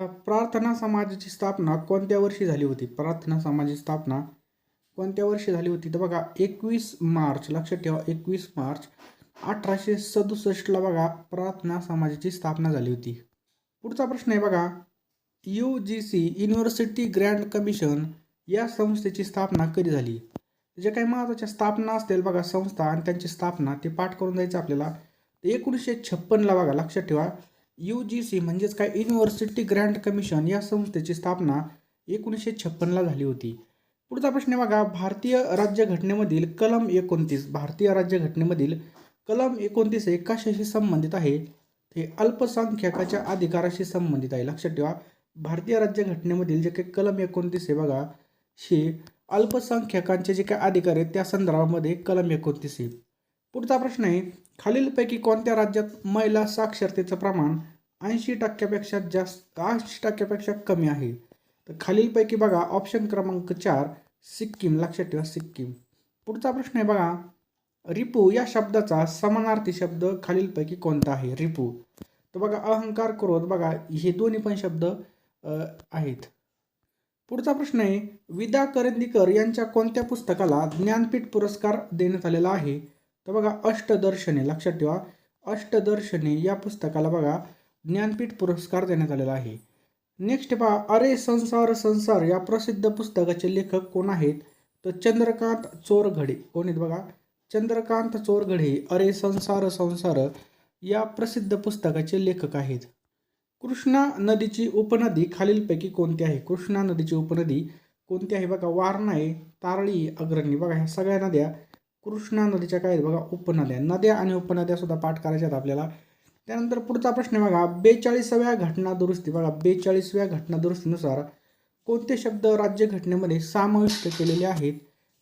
प्रार्थना समाजाची स्थापना कोणत्या वर्षी झाली होती? प्रार्थना समाजाची स्थापना कोणत्या वर्षी झाली होती? तर बघा एकवीस मार्च लक्षात ठेवा एकवीस मार्च अठराशे सदुसष्टला बघा प्रार्थना समाजाची स्थापना झाली होती. पुढचा प्रश्न आहे बघा U G C university grand commission या संस्थेची स्थापना कधी झाली? जे काही महत्त्वाच्या स्थापना असतील बघा संस्था आणि त्यांची स्थापना ते पाठ करून जायचं आपल्याला. एकोणीसशे छप्पनला बघा लक्षात ठेवा यू जी सी म्हणजेच काय? युनिव्हर्सिटी ग्रँड कमिशन या संस्थेची स्थापना एकोणीसशे छप्पनला झाली होती. पुढचा प्रश्न आहे बघा. भारतीय राज्यघटनेमधील कलम एकोणतीस भारतीय राज्यघटनेमधील कलम एकोणतीस हे कशाशी संबंधित आहे? हे अल्पसंख्याकाच्या अधिकाराशी संबंधित आहे. लक्षात ठेवा. भारतीय राज्यघटनेमधील जे काही कलम एकोणतीस आहे बघा हे अल्पसंख्याकांचे जे काही अधिकार आहेत त्या संदर्भामध्ये कलम एकोणतीस आहे. पुढचा प्रश्न आहे. खालीलपैकी कोणत्या राज्यात महिला साक्षरतेचं प्रमाण ऐंशी टक्क्यापेक्षा जास्त ऐंशी टक्क्यापेक्षा कमी आहे? तर खालीलपैकी बघा ऑप्शन क्रमांक चार सिक्कीम. लक्षात ठेवा सिक्कीम. पुढचा प्रश्न आहे बघा रिपू या शब्दाचा समानार्थी शब्द खालीलपैकी कोणता आहे? रिपू. तर बघा अहंकार क्रोध बघा हे दोन्ही पण शब्द आहेत. पुढचा प्रश्न आहे विदा करंदीकर यांच्या कोणत्या पुस्तकाला ज्ञानपीठ पुरस्कार देण्यात आलेला आहे? तर बघा अष्टदर्शने लक्षात ठेवा. अष्टदर्शने या पुस्तकाला बघा ज्ञानपीठ पुरस्कार देण्यात आलेला आहे. नेक्स्ट पहा अरे संसार संसार या प्रसिद्ध पुस्तकाचे लेखक कोण आहेत? तर चंद्रकांत चोरघडे. कोण आहेत बघा? चंद्रकांत चोरघडे अरे संसार संसार या प्रसिद्ध पुस्तकाचे लेखक आहेत. कृष्णा नदीची उपनदी खालीलपैकी कोणती आहे? कृष्णा नदीची उपनदी कोणती आहे? बघा वारणा आहे तारळी अग्रणी. बघा ह्या सगळ्या नद्या कृष्णा नदीच्या काय बघा उपनद्या नद्या आणि उपनद्या सुद्धा पाठ करायच्या आहेत आपल्याला. त्यानंतर पुढचा प्रश्न आहे बघा बेचाळीसाव्या घटना दुरुस्ती बघा बेचाळीसव्या घटना दुरुस्तीनुसार कोणते शब्द राज्यघटनेमध्ये समाविष्ट केलेले आहेत?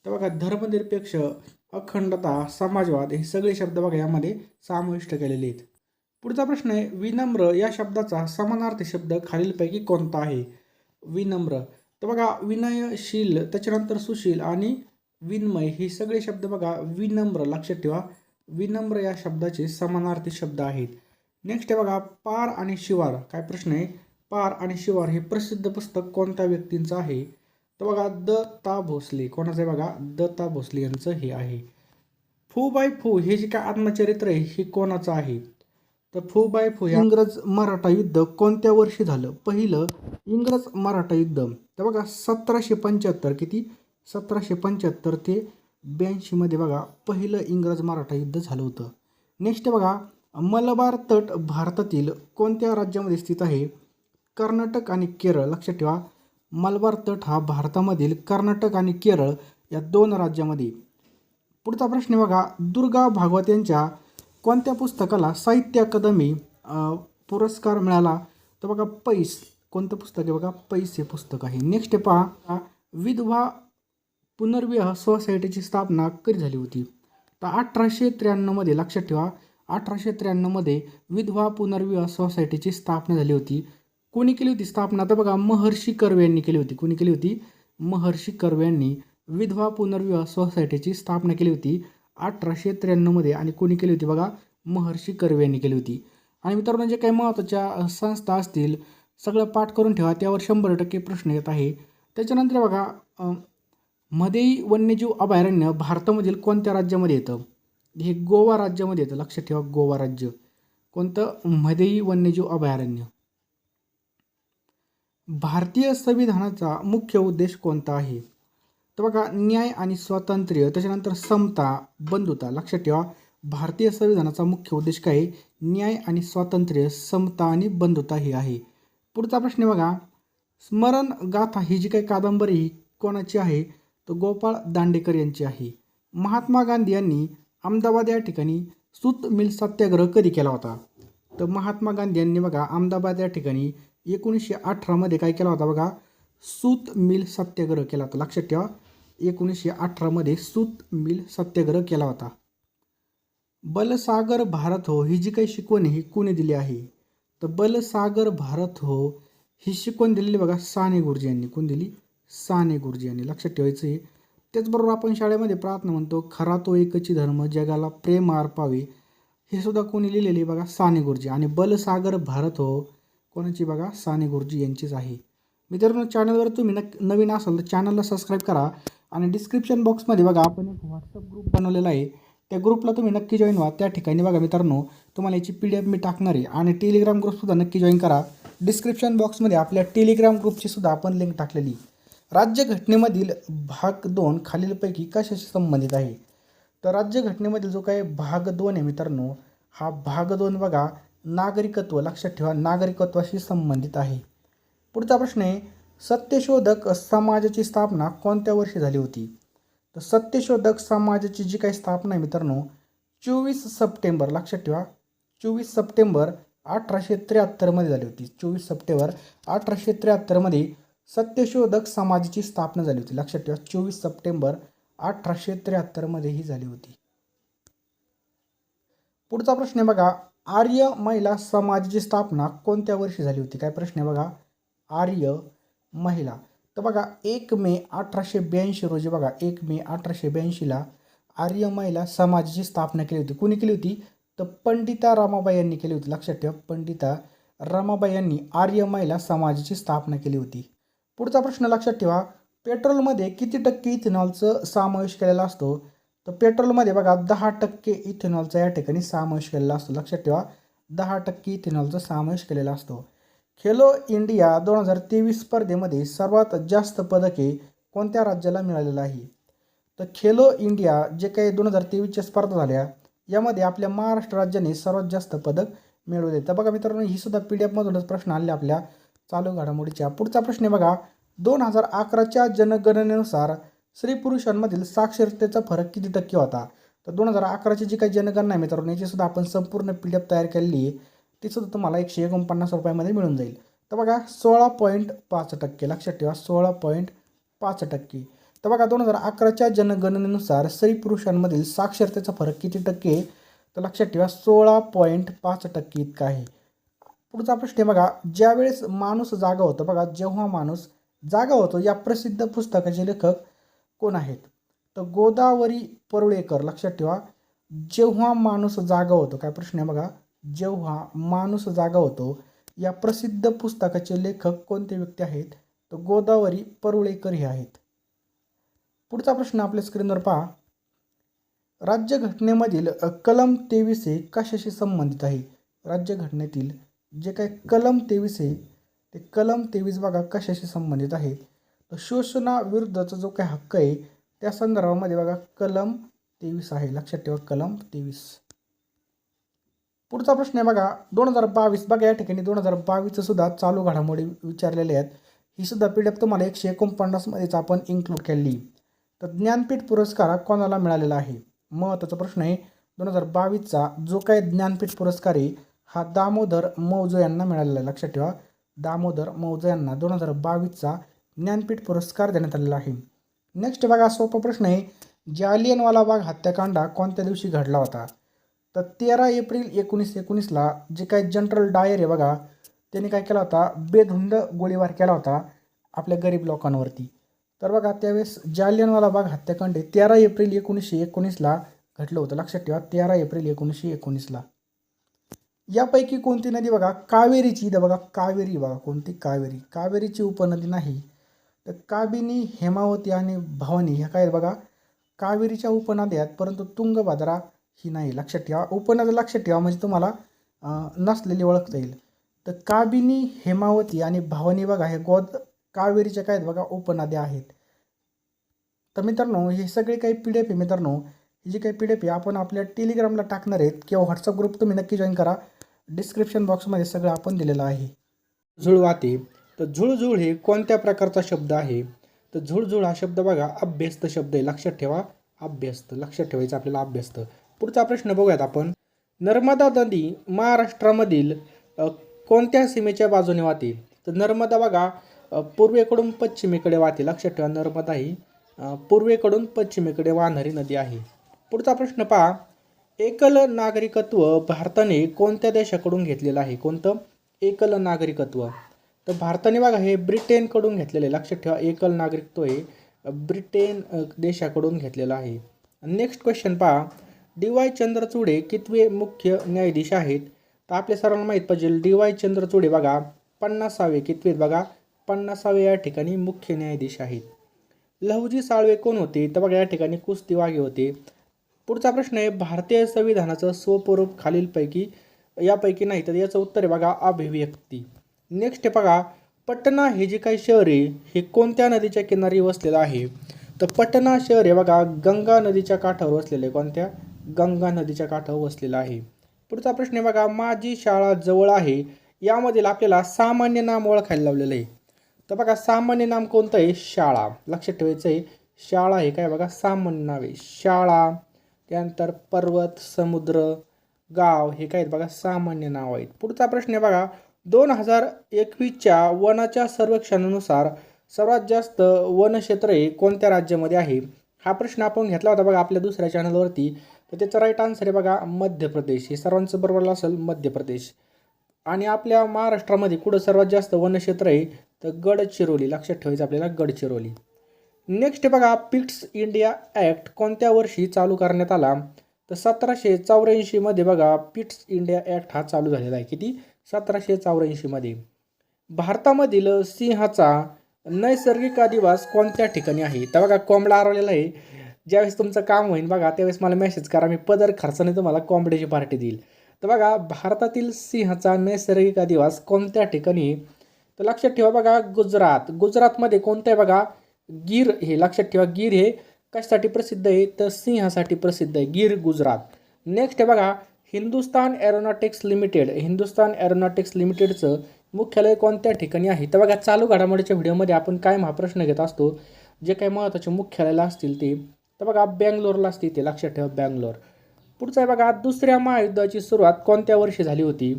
तर बघा धर्मनिरपेक्ष अखंडता समाजवाद हे सगळे शब्द बघा यामध्ये समाविष्ट केलेले आहेत. पुढचा प्रश्न आहे विनम्र या शब्दाचा समानार्थी शब्द खालीलपैकी कोणता आहे? विनम्र. तर बघा विनयशील त्याच्यानंतर सुशील आणि विनमय हे सगळे शब्द बघा. विनम्र लक्षात ठेवा. विनम्र या शब्दाचे समानार्थी शब्द आहेत. नेक्स्ट बघा पार आणि शिवार. काय प्रश्न आहे? पार आणि शिवार हे प्रसिद्ध पुस्तक कोणत्या व्यक्तींचं आहे? तर बघा द ता भोसले. कोणाचं आहे बघा? द ता भोसले यांचं हे आहे. फू बाय फू हे जे काय आत्मचरित्र आहे हे कोणाचं आहे? तर फू बाय फू इंग्रज मराठा युद्ध कोणत्या वर्षी झालं? पहिलं इंग्रज मराठा युद्ध. तर बघा सतराशे पंच्याहत्तर किती? सतराशे पंच्याहत्तर ते ब्याऐंशीमध्ये बघा पहिलं इंग्रज मराठा युद्ध झालं होतं. नेक्स्ट बघा मलबार तट भारतातील कोणत्या राज्यामध्ये स्थित आहे? कर्नाटक आणि केरळ. लक्षात ठेवा मलबार तट हा भारतामधील कर्नाटक आणि केरळ या दोन राज्यामध्ये. पुढचा प्रश्न बघा दुर्गा भागवत यांच्या कोणत्या पुस्तकाला साहित्य अकादमी पुरस्कार मिळाला? तर बघा पैस. कोणतं पुस्तक आहे बघा? पैस हे पुस्तक आहे. नेक्स्ट पहा विधवा पुनर्विवाह सोसायटीची स्थापना कधी झाली होती? तर अठराशे त्र्याण्णवमध्ये लक्षात ठेवा अठराशे त्र्याण्णवमध्ये विधवा पुनर्विवाह सोसायटीची स्थापना झाली होती. कोणी केली होती स्थापना? तर बघा महर्षी कर्वे यांनी केली होती. कोणी केली होती? महर्षी कर्वे यांनी विधवा पुनर्विवाह सोसायटीची स्थापना केली होती अठराशे त्र्याण्णवमध्ये आणि कोणी केली होती बघा? महर्षी कर्वे यांनी केली होती. आणि मित्रांनो जे काही महत्त्वाच्या संस्था असतील सगळं पाठ करून ठेवा. त्यावर शंभर टक्के प्रश्न येत आहे. त्याच्यानंतर बघा मदई वन्यजीव अभयारण्य भारतामधील कोणत्या राज्यामध्ये येतं? हे गोवा राज्यामध्ये येतं. लक्षात ठेवा गोवा राज्य. कोणतं? मदेई वन्यजीव अभयारण्य. भारतीय संविधानाचा मुख्य उद्देश कोणता आहे? तर बघा न्याय आणि स्वातंत्र्य त्याच्यानंतर समता बंधुता. लक्षात ठेवा भारतीय संविधानाचा मुख्य उद्देश काय आहे? न्याय आणि स्वातंत्र्य समता आणि बंधुता ही आहे. पुढचा प्रश्न बघा स्मरण गाथा ही जी काही कादंबरी ही कोणाची आहे? तर गोपाळ दांडेकर यांची आहे. महात्मा गांधी यांनी अहमदाबाद या ठिकाणी सूत मिल सत्याग्रह कधी केला होता? तर महात्मा गांधी यांनी बघा अहमदाबाद या ठिकाणी एकोणीसशे अठरामध्ये काय केला होता बघा? सूत मिल सत्याग्रह केला होता. लक्षात ठेवा एकोणीसशे अठरामध्ये सूत मिल सत्याग्रह केला होता. बलसागर भारत हो ही जी काही शिकवण ही कोणी दिली आहे? तर बलसागर भारत हो ही शिकवण दिलेली बघा साने गुरुजी यांनी. कोण दिली? साने गुरुजी यांनी लक्षात ठेवायचं आहे. त्याचबरोबर आपण शाळेमध्ये प्रार्थना म्हणतो खरा तो एकची धर्म जगाला प्रेम अर्पावे. हे सुद्धा कोणी लिहिलेले बघा साने गुरुजी. आणि बलसागर भारत हो कोणाची बघा? साने गुरुजी यांचीच आहे. मित्रांनो चॅनलवर तुम्ही नक् नवीन असाल तर चॅनलला सबस्क्राईब करा. आणि डिस्क्रिप्शन बॉक्समध्ये बघा आपण एक व्हॉट्सअप ग्रुप बनवलेला आहे. त्या ग्रुपला तुम्ही नक्की जॉईन व्हा. त्या ठिकाणी बघा मित्रांनो तुम्हाला याची पी डी एफ मी टाकणार आहे. आणि टेलिग्राम ग्रुपसुद्धा नक्की जॉईन करा. डिस्क्रिप्शन बॉक्समध्ये आपल्या टेलिग्राम ग्रुपची सुद्धा आपण लिंक टाकलेली राज्यघटनेमधील भाग दोन खालीलपैकी कशाशी संबंधित आहे? तर राज्यघटनेमधील जो काही भाग दोन आहे मित्रांनो हा भाग दोन बघा नागरिकत्व लक्षात ठेवा नागरिकत्वाशी संबंधित आहे. पुढचा प्रश्न आहे सत्यशोधक समाजाची स्थापना कोणत्या वर्षी झाली होती? तर सत्यशोधक समाजाची जी काही स्थापना आहे मित्रांनो चोवीस सप्टेंबर लक्षात ठेवा चोवीस सप्टेंबर अठराशे त्र्याहत्तरमध्ये झाली होती. चोवीस सप्टेंबर अठराशे त्र्याहत्तरमध्ये सत्यशोधक समाजाची स्थापना झाली होती. लक्षात ठेवा चोवीस सप्टेंबर अठराशे त्र्याहत्तरमध्ये ही झाली होती. पुढचा प्रश्न आहे बघा आर्य महिला समाजाची स्थापना कोणत्या वर्षी झाली होती? काय प्रश्न आहे बघा आर्य महिला. तर बघा एक मे अठराशे ब्याऐंशी रोजी बघा एक मे अठराशे ब्याऐंशीला आर्य महिला समाजाची स्थापना केली होती. कोणी केली होती? तर पंडिता रमाबाई यांनी केली होती. लक्षात ठेवा पंडिता रमाबाई यांनी आर्य महिला समाजाची स्थापना केली होती. पुढचा प्रश्न लक्षात ठेवा. पेट्रोलमध्ये किती टक्के इथेनॉलचं समावेश केलेला असतो? तर पेट्रोलमध्ये बघा दहा टक्के इथेनॉलचा या ठिकाणी समावेश केलेला असतो. लक्षात ठेवा दहा टक्के इथेनॉलचा समावेश केलेला असतो. खेलो इंडिया दोन हजार तेवीस स्पर्धेमध्ये सर्वात जास्त पदके कोणत्या राज्याला मिळालेलं आहे? तर खेलो इंडिया जे काही दोन हजार तेवीसच्या स्पर्धा झाल्या यामध्ये आपल्या महाराष्ट्र राज्याने सर्वात जास्त पदक मिळवले. तर बघा मित्रांनो ही सुद्धा पी डी एफमधूनच प्रश्न आले आपल्या. चालू घडामोडीच्या पुढचा प्रश्न बघा. दोन हजार अकराच्या जनगणनेनुसार स्त्री पुरुषांमधील साक्षरतेचा फरक किती टक्के होता? तर दोन हजार अकराची जी काही जनगणना आहे मित्रांनो याची सुद्धा आपण संपूर्ण पी डी एफ तयार केलेली आहे. ती सुद्धा तुम्हाला एकशे एकोणपन्नास रुपयामध्ये मिळून जाईल. तर बघा सोळा पॉईंट पाच टक्के. लक्षात ठेवा सोळा पॉईंट पाच टक्के. तर बघा दोन हजार अकराच्या जनगणनेनुसार स्त्री पुरुषांमधील साक्षरतेचा फरक किती टक्के तर लक्षात ठेवा सोळा पॉईंट पाच टक्के इतका आहे. पुढचा प्रश्न आहे बघा ज्यावेळेस माणूस जागा होतो बघा जेव्हा माणूस जागा होतो या प्रसिद्ध पुस्तकाचे लेखक कोण आहेत? तर गोदावरी परुळेकर लक्षात ठेवा. जेव्हा माणूस जागा होतो काय प्रश्न आहे बघा जेव्हा माणूस जागा होतो या प्रसिद्ध पुस्तकाचे लेखक कोणते व्यक्ती आहेत? तर गोदावरी परुळेकर हे आहेत. पुढचा प्रश्न आपल्या स्क्रीनवर पहा. राज्यघटनेमधील कलम तेवीस हे कशाशी संबंधित आहे? राज्यघटनेतील जे काय कलम तेवीस आहे ते कलम तेवीस बघा कशाशी संबंधित आहे. तर शोषणाविरुद्धचा जो काही हक्क आहे त्या संदर्भामध्ये बघा कलम तेवीस आहे. लक्षात ठेवा कलम तेवीस. पुढचा प्रश्न आहे बघा दोन हजार बावीस बघा या ठिकाणी दोन हजार बावीसचं सुद्धा चालू घडामोडी विचारलेले आहेत. ही सुद्धा पी डी एफ तुम्हाला एकशे एकोणपन्नासमध्येच आपण इन्क्लूड केली. तर ज्ञानपीठ पुरस्कार कोणाला मिळालेला आहे? महत्त्वाचा प्रश्न आहे दोन हजार बावीसचा जो काही ज्ञानपीठ पुरस्कार आहे हा दामोदर मौजो यांना मिळालेला आहे. लक्षात ठेवा दामोदर मौजो यांना दोन हजार बावीसचा ज्ञानपीठ पुरस्कार देण्यात आलेला आहे. नेक्स्ट बघा सोपा प्रश्न आहे. जालियनवाला बाग हत्याकांड कोणत्या दिवशी घडला होता? तर तेरा एप्रिल एकोणीस एकोणीसला जे काही जनरल डायर आहे बघा त्यांनी काय केला होता? बेधुंद गोळीबार केला होता आपल्या गरीब लोकांवरती. तर बघा त्यावेळेस जालियनवाला बाग हत्याकांड तेरा एप्रिल एकोणीसशे एकोणीसला घडलं होतं. लक्षात ठेवा तेरा एप्रिल एकोणीसशे एकोणीसला. यापैकी कोणती नदी बघा? कावेरीची इथं बघा. कावेरी बघा. कोणती कावेरी? कावेरीची उपनदी नाही. तर काबिनी हेमावती आणि भवानी ह्या काय आहेत बघा? कावेरीच्या उपनद्या आहेत. परंतु तुंगभद्रा ही नाही. लक्षात ठेवा. उपनद्या लक्षात ठेवा. म्हणजे तुम्हाला नसलेली ओळखता येईल. तर काबिनी हेमावती आणि भवानी बघा. हे गोद कावेरीच्या काय बघा? उपनद्या आहेत. तर मित्रांनो हे सगळे काही पी डी एफ आहे मित्रांनो. ही जी काही पी डी एफ आहे आपण आपल्या टेलिग्रामला टाकणार आहेत किंवा व्हॉट्सअप ग्रुप तुम्ही नक्की जॉईन करा. डिस्क्रिप्शन बॉक्समध्ये सगळं आपण दिलेलं आहे. झुळवाते तर झुळझुळ हे कोणत्या प्रकारचा शब्द आहे? तर झुळझुळ हा शब्द बघा अभ्यस्त शब्द आहे. लक्षात ठेवा. अभ्यस्त. लक्षात ठेवायचं आपल्याला अभ्यस्त. पुढचा प्रश्न बघूयात आपण. नर्मदा नदी महाराष्ट्रामधील कोणत्या सीमेच्या बाजूने वाहते? तर नर्मदा बघा पूर्वेकडून पश्चिमेकडे वाहते. लक्षात ठेवा नर्मदा ही पूर्वेकडून पश्चिमेकडे वाहणारी नदी आहे. पुढचा प्रश्न पहा. एकल नागरिकत्व भारताने कोणत्या देशाकडून घेतलेलं आहे? कोणतं? एकल नागरिकत्व. तर भारताने बघा हे ब्रिटेनकडून घेतलेलं आहे. लक्षात ठेवा एकल नागरिकत्व हे ब्रिटेन देशाकडून घेतलेलं आहे. नेक्स्ट क्वेश्चन पहा. डी वाय चंद्रचूडे कितवे मुख्य न्यायाधीश आहेत? तर आपल्या सर्वांना माहीत पाहिजे डी वाय चंद्रचूडे बघा पन्नासावे कितवे बघा? पन्नासावे या ठिकाणी मुख्य न्यायाधीश आहेत. लहुजी साळवे कोण होते? तर बघा या ठिकाणी कुस्ती वागे होते. पुढचा प्रश्न आहे भारतीय संविधानाचं स्वरूप खालीलपैकी यापैकी नाही तर याचं उत्तर आहे बघा अभिव्यक्ती. नेक्स्ट आहे बघा पटना हे जे काही शहर आहे हे कोणत्या नदीच्या किनारी वसलेलं आहे? तर पटना शहर हे बघा गंगा नदीच्या काठावर वसलेलं आहे. कोणत्या? गंगा नदीच्या काठावर वसलेलं आहे. पुढचा प्रश्न आहे बघा माझी शाळा जवळ आहे यामधील आपल्याला सामान्य नाम ओळखायला लावलेलं आहे. तर बघा सामान्य नाम कोणतं आहे? शाळा. लक्षात ठेवायचं आहे शाळा हे काय बघा सामान्य नाव आहे. शाळा. त्यानंतर पर्वत समुद्र गाव हे काय आहेत बघा सामान्य नाव आहेत. पुढचा प्रश्न आहे बघा दोन हजार एकवीसच्या वनाच्या सर्वेक्षणानुसार सर्वात जास्त वनक्षेत्र हे कोणत्या राज्यामध्ये आहे? हा प्रश्न आपण घेतला होता बघा आपल्या दुसऱ्या चॅनलवरती. तर त्याचा राईट आन्सर आहे बघा मध्य प्रदेश हे सर्वांचं बरोबर असेल मध्य प्रदेश आणि आपल्या महाराष्ट्रामध्ये कुठं सर्वात जास्त वनक्षेत्र आहे? तर गडचिरोली. लक्षात ठेवायचं आपल्याला गडचिरोली. नेक्स्ट बघा पिट्स इंडिया ॲक्ट कोणत्या वर्षी चालू करण्यात आला? तर सतराशे चौऱ्याऐंशीमध्ये बघा पिट्स इंडिया ॲक्ट हा चालू झालेला आहे. किती? सतराशे चौऱ्याऐंशीमध्ये भारतामधील सिंहाचा नैसर्गिक अधिवास कोणत्या ठिकाणी आहे? तर बघा कोंबडा हरवलेला आहे. ज्यावेळेस तुमचं काम होईल बघा त्यावेळेस मला मेसेज करा मी पदर खर्चाने तुम्हाला कोंबड्याची पार्टी देईल. तर बघा भारतातील सिंहाचा नैसर्गिक अधिवास कोणत्या ठिकाणी? तर लक्षात ठेवा बघा गुजरात. गुजरातमध्ये कोणत्या बघा? गिर हे लक्षात ठेवा गिर हे कशासाठी प्रसिद्ध आहे? तर सिंहासाठी प्रसिद्ध आहे गिर गुजरात. नेक्स्ट आहे बघा Hindustan Aeronautics Limited Hindustan Aeronautics लिमिटेडचं मुख्यालय कोणत्या ठिकाणी आहे? तर बघा चालू घडामोडीच्या व्हिडिओमध्ये आपण काय हा प्रश्न घेत असतो जे काही महत्त्वाचे मुख्यालयाला असतील ते. तर बघा बँगलोरला असतील ते लक्षात ठेवा बँगलोर. पुढचं आहे बघा दुसऱ्या महायुद्धाची सुरुवात कोणत्या वर्षी झाली होती?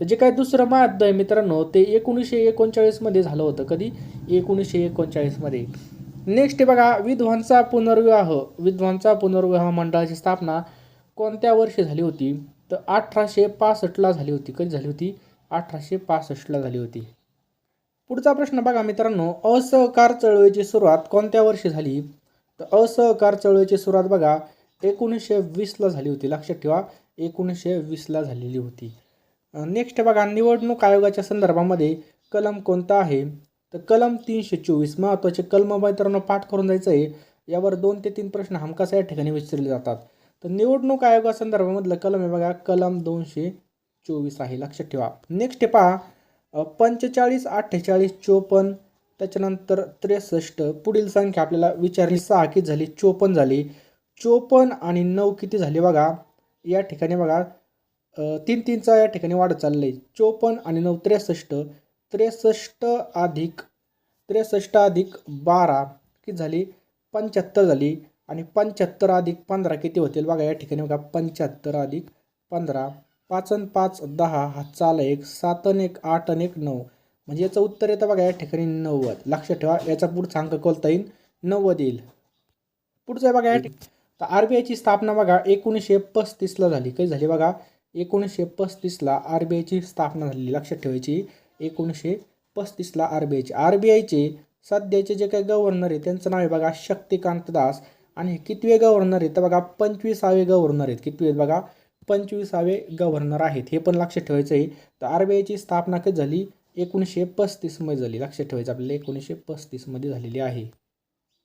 तर जे काय दुसरं महायुद्ध आहे मित्रांनो ते एकोणीसशे एकोणचाळीसमध्ये झालं होतं. कधी? एकोणीसशे एकोणचाळीसमध्ये नेक्स्ट बघा विधवांचा पुनर्विवाह. विधवांचा पुनर्विवाह मंडळाची स्थापना कोणत्या वर्षी झाली होती? तर अठराशे पासष्टला झाली होती. कधी झाली होती? अठराशे पासष्टला झाली होती. पुढचा प्रश्न बघा मित्रांनो असहकार चळवळीची सुरुवात कोणत्या वर्षी झाली? तर असहकार चळवळीची सुरुवात बघा एकोणीसशे वीसला झाली होती. लक्षात ठेवा एकोणीसशे वीसला झालेली होती. नेक्स्ट बघा निवडणूक आयोगाच्या संदर्भामध्ये कलम कोणता आहे? तर कलम तीनशे चोवीस महत्त्वाचे कलम मित्रांनो पाठ करून जायचं आहे यावर दोन ते तीन प्रश्न हमखास या ठिकाणी विचारले जातात. तर निवडणूक आयोगासंदर्भामधलं कलम आहे बघा कलम दोनशे चोवीस आहे. लक्षात ठेवा. नेक्स्ट पहा पंचेचाळीस अठ्ठेचाळीस चोपन्न त्याच्यानंतर त्रेसष्ट पुढील संख्या आपल्याला विचारली सहा किती झाली? चोपन्न झाली. चोपन्न आणि नऊ किती झाली बघा? या ठिकाणी बघा तीन तीनचा या ठिकाणी वाढत चाललं आहे. चोपन्न आणि नऊ त्रेसष्ट त्रेसष्ट अधिक त्रेसष्ट अधिक बारा किती झाली पंच्याहत्तर झाली आणि पंच्याहत्तर अधिक पंधरा किती होतील? बघा या ठिकाणी बघा पंच्याहत्तर अधिक पंधरा पाच अन पाच दहा हा चाल एक सात आणि एक आठ अन एक नऊ. म्हणजे याचं उत्तर येतं बघा या ठिकाणी नव्वद. लक्षात ठेवा याचा पुढचा अंक कोलता येईल. नव्वद येईल. पुढचं आहे बघा या ठिकाणी तर आर बी आयची स्थापना बघा एकोणीसशे पस्तीसला झाली. काही झाली बघा? एकोणीसशे पस्तीसला आर बी आयची स्थापना झालेली. लक्षात ठेवायची. एकोणीसशे पस्तीसला आर बी आयची. आर बी आयचे सध्याचे जे काही गव्हर्नर आहे त्यांचं नाव आहे बघा शक्तिकांत दास. आणि कितवे गव्हर्नर आहेत तर बघा पंचवीसावे गव्हर्नर आहेत. कितवे आहेत बघा? पंचवीसावे गव्हर्नर आहेत. हे पण लक्षात ठेवायचं आहे तर आर बी आयची स्थापना कधी झाली? एकोणीसशे पस्तीसमध्ये झाली. लक्षात ठेवायचं आपल्याला एकोणीसशे पस्तीसमध्ये झालेली आहे.